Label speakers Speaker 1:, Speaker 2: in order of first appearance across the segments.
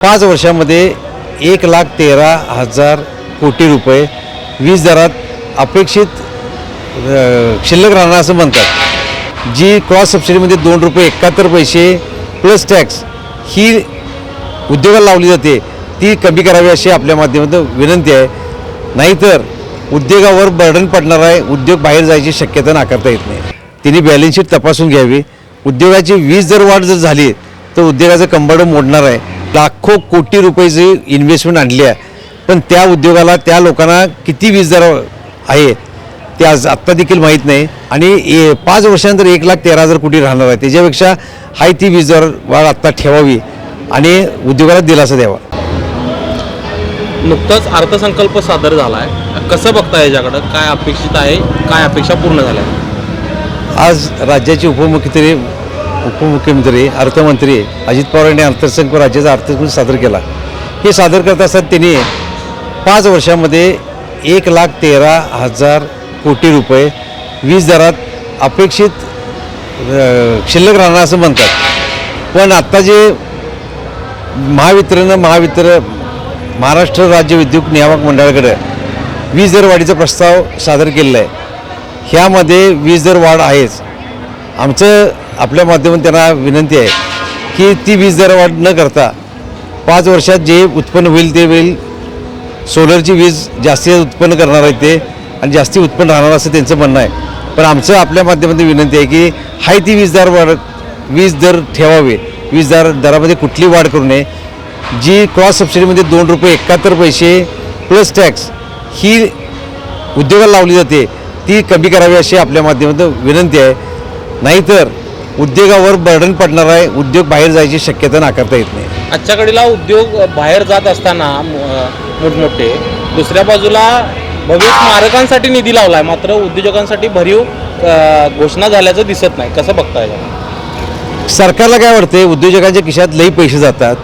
Speaker 1: पाच वर्षामध्ये एक लाख तेरा हजार कोटी रुपये वीज दरात अपेक्षित शिल्लक राहणार असं म्हणतात. जी क्रॉस सबसिडीमध्ये दोन रुपये एकाहत्तर पैसे प्लस टॅक्स ही उद्योगाला लावली जाते ती कमी करावी अशी आपल्या माध्यमातून विनंती आहे. नाहीतर उद्योगावर बर्डन पडणार आहे उद्योग बाहेर जायची शक्यता नाकारता येत नाही. तिने बॅलन्स शीट तपासून घ्यावी. उद्योगाची वीज जर वाढ जर झाली तर उद्योगाचं कंबड मोडणार आहे. लाखो कोटी रुपयाची इन्व्हेस्टमेंट आणली आहे. पण त्या उद्योगाला त्या लोकांना किती वीज दर आहे ते आज आत्ता देखील माहीत नाही. आणि ए- पाच वर्षानंतर एक लाख तेरा हजार कोटी राहणार आहे. त्याच्यापेक्षा हाय ती वीज दर वाढ आत्ता ठेवावी आणि उद्योगाला दिलासा द्यावा.
Speaker 2: नुकताच अर्थसंकल्प सादर झाला आहे कसं बघता याच्याकडं? काय अपेक्षित आहे? काय अपेक्षा पूर्ण झाल्या?
Speaker 1: आज राज्याचे उपमुख्यमंत्री उपमुख्यमंत्री अर्थमंत्री अजित पवार यांनी अर्थसंकल्प राज्याचा अर्थसंकल्प सादर केला. हे सादर करत असताना त्यांनी पाच वर्षामध्ये एक लाख तेरा हजार कोटी रुपये वीज दरात अपेक्षित शिल्लक राहणार असं म्हणतात. पण आत्ता जे महावितरण महावितर महाराष्ट्र राज्य विद्युत नियामक मंडळाकडे वीज दर वाढीचा प्रस्ताव सादर केलेला आहे. ह्यामध्ये वीज दर वाढ आहेच. आमचं आपल्या माध्यमातून त्यांना विनंती आहे की ती वीज दर वाढ न करता पाच वर्षात जे उत्पन्न होईल ते होईल. सोलरची वीज जास्ती उत्पन्न करणार आहे ते आणि जास्ती उत्पन्न राहणार असं त्यांचं म्हणणं आहे. पण आमचं आपल्या माध्यमातून विनंती आहे की हाय ती वीज दर वाढ वीज दर ठेवावे. वीज दर दरामध्ये कुठली वाढ करू नये. जी क्रॉस सबसिडीमध्ये दोन रुपये एकाहत्तर पैसे प्लस टॅक्स ही उद्योगाला लावली जाते ती कमी करावी अशी आपल्या माध्यमातून विनंती आहे. नाहीतर उद्योगावर बर्डन पडणार आहे. उद्योग बाहेर जायची शक्यता नाकारता येत नाही.
Speaker 2: आजच्या घडीला उद्योग बाहेर जात असताना मोठमोठे दुसऱ्या बाजूला भव्य स्मारकांसाठी निधी लावलाय. मात्र उद्योजकांसाठी भरीव घोषणा झाल्याचं दिसत नाही. कसं बघता याच्याकडं
Speaker 1: सरकारला काय वाटते उद्योजकांच्या खिशात लई पैसे जातात.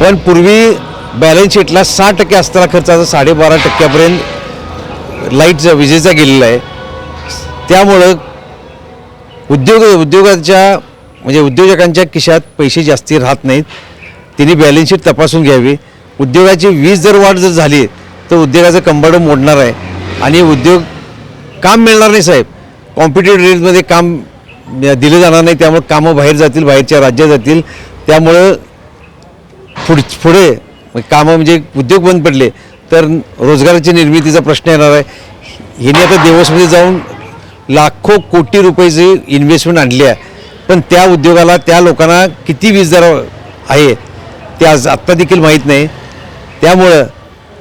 Speaker 1: पण पूर्वी बॅलन्स शीटला सहा टक्के असताना खर्च आता साडेबारा टक्क्यापर्यंत लाईटचा विजेचा गेलेला आहे. त्यामुळं उद्योग उद्योगाच्या म्हणजे उद्योजकांच्या खिशात पैसे जास्ती राहत नाहीत. तिने बॅलन्सशीट तपासून घ्यावी. उद्योगाची वीज जर वाढ जर झाली तर उद्योगाचं कंबाड मोडणार आहे. आणि उद्योग काम मिळणार नाही साहेब. कॉम्पिटेटिव्ह रेटमध्ये काम दिलं जाणार नाही त्यामुळे कामं बाहेर जातील बाहेरच्या राज्यात जातील. त्यामुळं पुढ पुढे कामं म्हणजे उद्योग बंद पडले तर रोजगाराची निर्मितीचा प्रश्न येणार आहे. हिने आता देवसमध्ये जाऊन लाखो कोटी रुपयाची इन्व्हेस्टमेंट आणली आहे. पण त्या उद्योगाला त्या लोकांना किती वीज दर आहे ते आज आत्ता देखील माहीत नाही. त्यामुळं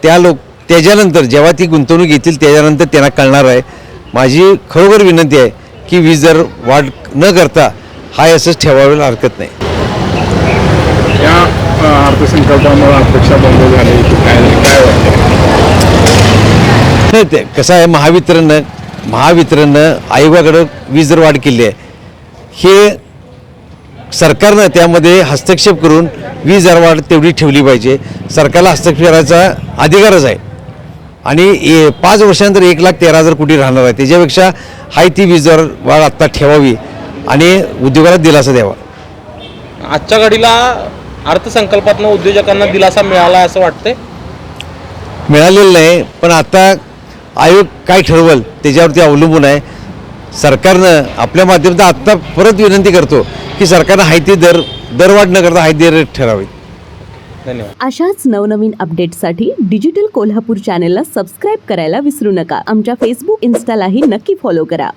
Speaker 1: त्या लोक त्याच्यानंतर जेव्हा ती गुंतवणूक येतील त्याच्यानंतर त्यांना कळणार आहे. माझी खरोखर विनंती आहे की वीज दर वाढ न करता हा असंच ठेवायला हरकत नाही.
Speaker 3: या अर्थसंकल्पामुळे अपेक्षा बंद झाली. काय काय वाटतं
Speaker 1: नाही ते कसं आहे महावितरणनं महावितरणनं आयोगाकडं वीज दर वाढ केली आहे. हे सरकारनं त्यामध्ये हस्तक्षेप करून वीज दर वाढ तेवढी ठेवली पाहिजे. सरकारला हस्तक्षेप करायचा अधिकारच आहे. आणि ए पाच वर्षानंतर एक लाख तेरा हजार कोटी राहणार आहे. त्याच्यापेक्षा हाय ती वीज दर वाढ आत्ता ठेवावी आणि उद्योगाला दिलासा द्यावा.
Speaker 2: आजच्या घडीला अर्थसंकल्पातनं उद्योजकांना दिलासा मिळाला असं वाटतंय?
Speaker 1: मिळालेलं नाही पण आता आयोग काय ठरवल त्याच्यावरती अवलंबून आहे. सरकारनं आपल्या माध्यमातून आत्ता परत विनंती करतो की सरकारनं हायती दर दरवाढ न करता हायती दर ठरावी.
Speaker 2: धन्यवाद.
Speaker 4: अशाच नवनवीन अपडेट्ससाठी डिजिटल कोल्हापूर चॅनेलला सबस्क्राईब करायला विसरू नका. आमच्या फेसबुक इन्स्टालाही नक्की फॉलो करा.